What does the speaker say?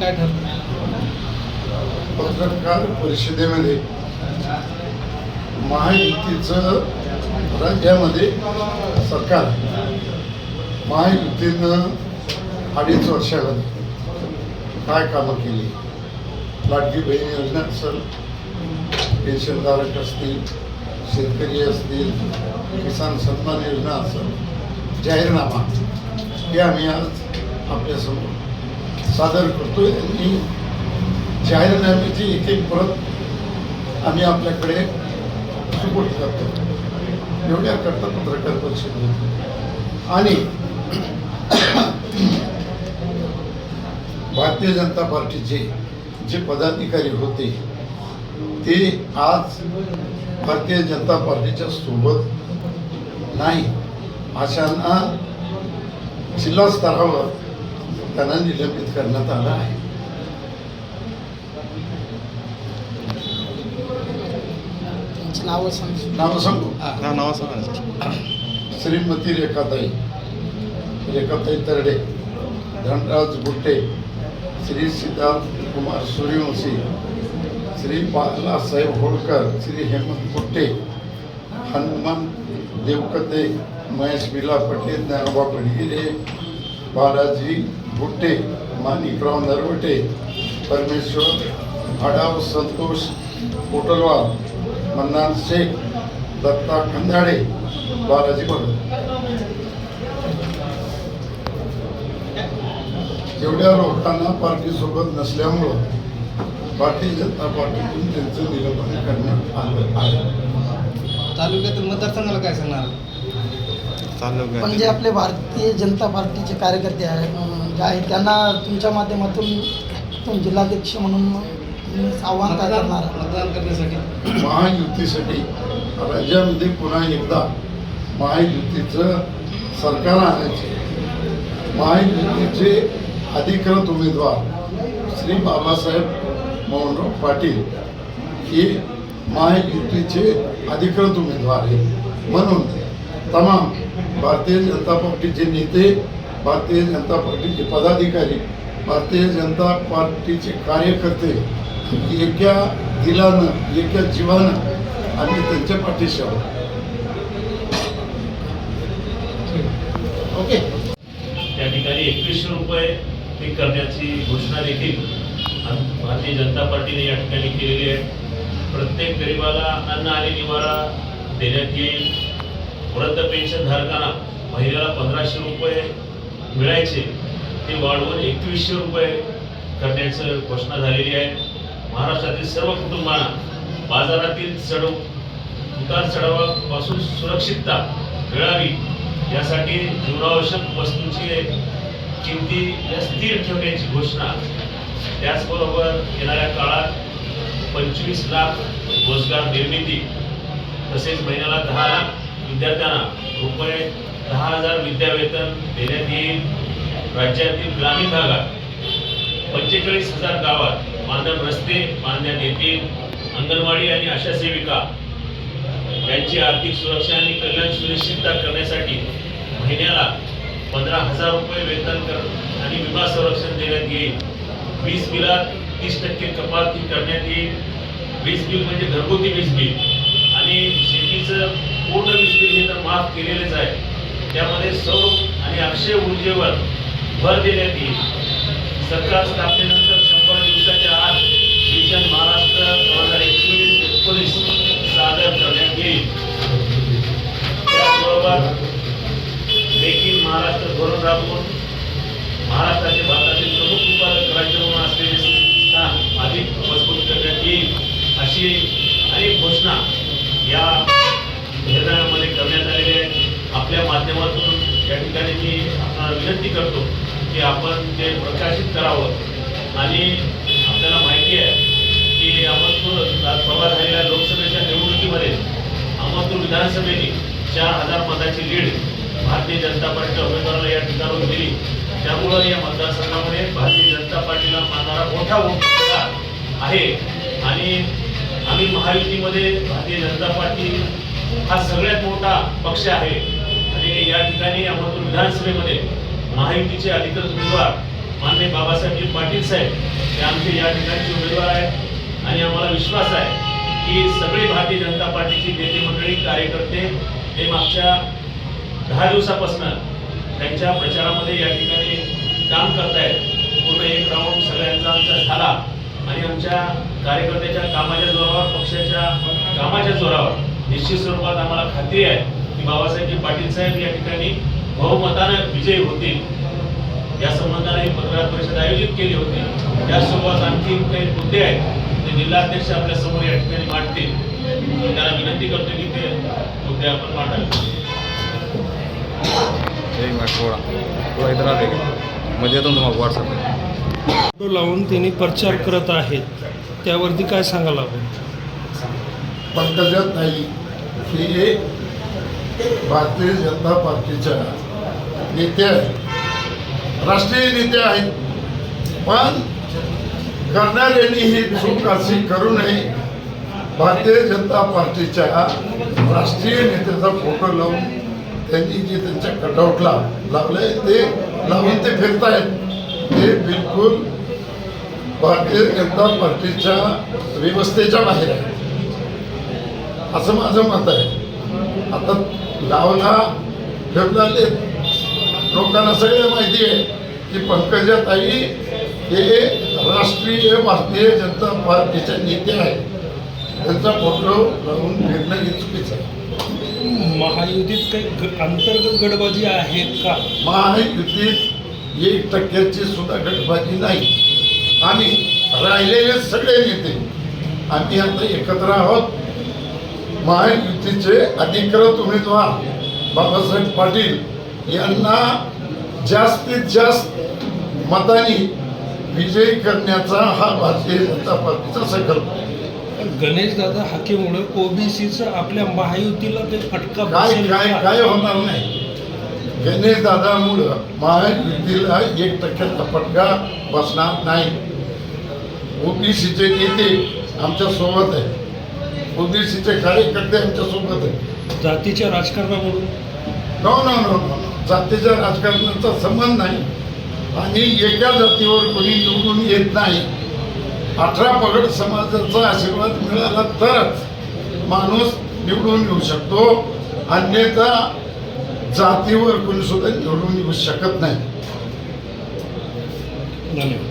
काय ठरलं? पत्रकार परिषदेमध्ये महायुतीचं राज्यामध्ये सरकार महायुतीनं अडीच वर्षाला काय कामं केली? लाडकी बहीण योजना असेल पेन्शनधारक असतील शेतकरी असतील किसान सन्मान योजना असेल जाहीरनामा हे आम्ही आज आपल्यासमोर सादर करतोय. आणि जाहीरनाम्याची एक एक परत आम्ही आपल्याकडे सुपूर्द करतो एवढ्या करता पत्रकार परिषद आणि भारतीय जनता पार्टीचे जे पदाधिकारी होते ते आज भारतीय जनता पार्टीच्या सोबत नाही. अशांना जिल्हा स्तरावर त्यांना निलंबित करण्यात आलं आहे. नावं सांगू. नाव श्रीमती रेखाताई. रेखाताई तरडे धनराज गुट्टे श्री सिद्धार्थ कुमार सूर्यवंशी श्री बालासाहेब होळकर श्री हेमंत गुट्टे हनुमान देवकते महेश बिला पटेल ज्ञानोबा पडगिरे बालाजी गुट्टे माणिकराव नरवटे परमेश्वर आडाव संतोष कोटलवार मन्नान शेख दत्ता खंदाडे बालाजी भगत. एवढ्या लोकांना पार्टीसोबत नसल्यामुळं भारतीय जनता पार्टीतून त्यांचं निलंबन करण्यात आलं आहे. तालुक्यातील मतदारसंघाला काय सांगणार? चालू पण जे म्हणजे आपले भारतीय जनता पार्टीचे कार्यकर्ते आहेत जे आहेत त्यांना तुमच्या माध्यमातून जिल्हाध्यक्ष म्हणून आव्हान काय करणार? मतदान करण्यासाठी महायुतीसाठी राज्यामध्ये पुन्हा एकदा महायुतीचं सरकार आणायचे. महायुतीचे अधिकृत उमेदवार श्री बाबासाहेब मोहनराव पाटील हे महायुतीचे अधिकृत उमेदवार आहेत. म्हणून तमाम भारतीय जनता पार्टीचे नेते भारतीय जनता पार्टीचे पदाधिकारी भारतीय जनता पार्टीचे कार्यकर्ते एका दिलानं एका जीवानं आम्ही त्यांच्या पाठीशी आहोत. ओके. त्या ठिकाणी एकवीसशे रुपये पे करण्याची घोषणा देखील भारतीय जनता पार्टीने या ठिकाणी केलेली आहे. प्रत्येक गरिबाला अन्न आणि निवारा देण्यात येईल. वृद्ध पेन्शन धारकांना महिन्याला पंधराशे रुपये मिळायचे ते वाढवून एकवीसशे रुपये करण्याचं घोषणा झालेली आहे. महाराष्ट्रातील सर्व कुटुंबांना बाजारातील चढ उतार चढावापासून सुरक्षितता मिळावी यासाठी जीवनावश्यक वस्तूंची किमती या स्थिर ठेवण्याची घोषणा. त्याचबरोबर येणाऱ्या काळात पंचवीस लाख रोजगार निर्मिती तसेच महिन्याला दहा लाख विद्यार्थ्यांना रुपये दहा हजार विद्यावेतन देण्यात येईल. राज्यातील ग्रामीण भागात पंचेचाळीस हजार गावात मानव रस्ते बांधण्यात येतील. अंगणवाडी आणि आशा सेविका यांची आर्थिक सुरक्षा आणि कल्याण सुनिश्चितता करण्यासाठी महिन्याला पंधरा हजार रुपये वेतन कर आणि विमा संरक्षण देण्यात येईल. वीज बिलात तीस टक्के कपात करण्यात येईल. वीज बिल म्हणजे घरगुती वीज बिल. आणि शेतीचं पूर्ण वीज तर माफ केलेलेच आहे त्यामध्ये सौर आणि अक्षय ऊर्जेवर भर देण्यात येईल. सरकार स्थापनेनंतर शंभर दिवसाच्या आत मिशन महाराष्ट्र दोन हजार एकवीस एकोणीस सादर करण्यात येईल. त्याचबरोबर मेक इन महाराष्ट्र धोरण राबवून महाराष्ट्राचे भारतातील प्रमुख उत्पादक राज्य म्हणून असलेले स्थान अधिक मजबूत करण्यात येईल अशी अनेक घोषणा या निर्णयामध्ये करण्यात आलेली आहे आपल्या माध्यमातून या ठिकाणी मी विनंती करतो की आपण ते प्रकाशित करावं. आणि आपल्याला माहिती आहे की अहमदपूर परवा झालेल्या लोकसभेच्या निवडणुकीमध्ये अहमदपूर विधानसभेने चार हजार मताची लीड भारतीय जनता पार्टीच्या उमेदवाराला या ठिकाणून दिली. त्यामुळं या मतदारसंघामध्ये भारतीय जनता पार्टीला मानणारा मोठा वोट आहे. आणि आम्ही महायुतीमध्ये भारतीय जनता पार्टी हा सगळ्यात मोठा पक्ष आहे. या ठिकाणी अहमदपूर विधानसभेमध्ये महायुतीचे अधिकृत उमेदवार मान्य बाबासाहेबजी पाटील साहेब हे आमचे या ठिकाणचे उमेदवार आहेत. आणि आम्हाला विश्वास आहे की सगळे भारतीय जनता पार्टीची नेते मंडळी कार्यकर्ते हे मागच्या दहा दिवसापासून त्यांच्या प्रचारामध्ये या ठिकाणी काम करतायत. पूर्ण एक राऊंड सगळ्यांचा आमचा झाला. आणि आमच्या कार्यकर्त्याच्या कामाच्या जोरावर पक्षाच्या कामाच्या जोरावर निश्चित स्वरूपात आम्हाला खात्री आहे की बाबासाहेब पाटील साहेब या ठिकाणी बहुमतानं विजयी होतील. या संबंधाने ही पत्रकार परिषद आयोजित केली होती. त्यासोबत आणखी काही मुद्दे आहेत ते जिल्हाध्यक्ष आपल्यासमोर या ठिकाणी मांडतील. मी त्यांना विनंती करतो की ते मुद्दे आपण मांडावे. लावून त्यांनी प्रचार करत आहेत. त्यावरती काय सांगाल आपण? पंकजात नाही ही एक भारतीय जनता पार्टीच्या नेत्या आहेत. राष्ट्रीय नेत्या आहेत. पण करणाऱ्यांनी ही चूक करू नये. भारतीय जनता पार्टीच्या राष्ट्रीय नेत्याचा फोटो लावून त्यांनी जे त्यांच्या कटआउटला लावले ते लावून ते फिरतायत. ते बिलकुल भारतीय जनता पार्टीच्या व्यवस्थेच्या बाहेर आहे असं माझं मत आहे. आता लावला फिरलाले लोकांना सगळे माहिती आहे की पंकजाताई हे राष्ट्रीय भारतीय जनता पार्टीच्या नेते आहेत. त्यांचा फोटो लावून फिरणं हे चुकीचं आहे. महायुतीत काही अंतर्गत गडबाजी आहे का? महायुतीत एक टक्क्याची सुद्धा गटबाजी नाही. आम्ही राहिलेले सगळे नेते. आम्ही आता एकत्र आहोत. महायुतीचे अधिकृत उमेदवार बाबासाहेब पाटील यांना जास्तीत जास्त मतांनी विजयी करण्याचा हा भारतीय जनता पार्टीचा संकल्प. गणेश दादा हाकेमुळे ओबीसीचं आपल्या महायुतीला काही फटका काय काय? काय होणार नाही गणेश दादामुळं महायुतीला एक टक्क्याचा फटका बसणार नाही ओबीसीचे नेते आमच्यासोबत आहे ओबीसीचे कार्यकर्ते आमच्यासोबत आहे जातीच्या राजकारणामधून? नो नो नो नो जातीच्या राजकारणाचा संबंध नाही. आणि एका जातीवर कोणी निवडून येत नाही. अठरा पगड समाजाचा आशीर्वाद मिळाला तरच माणूस निवडून येऊ शकतो. अन्यथा जातीवर कोणी सुद्धा निवडून येऊ शकत नाही. धन्यवाद.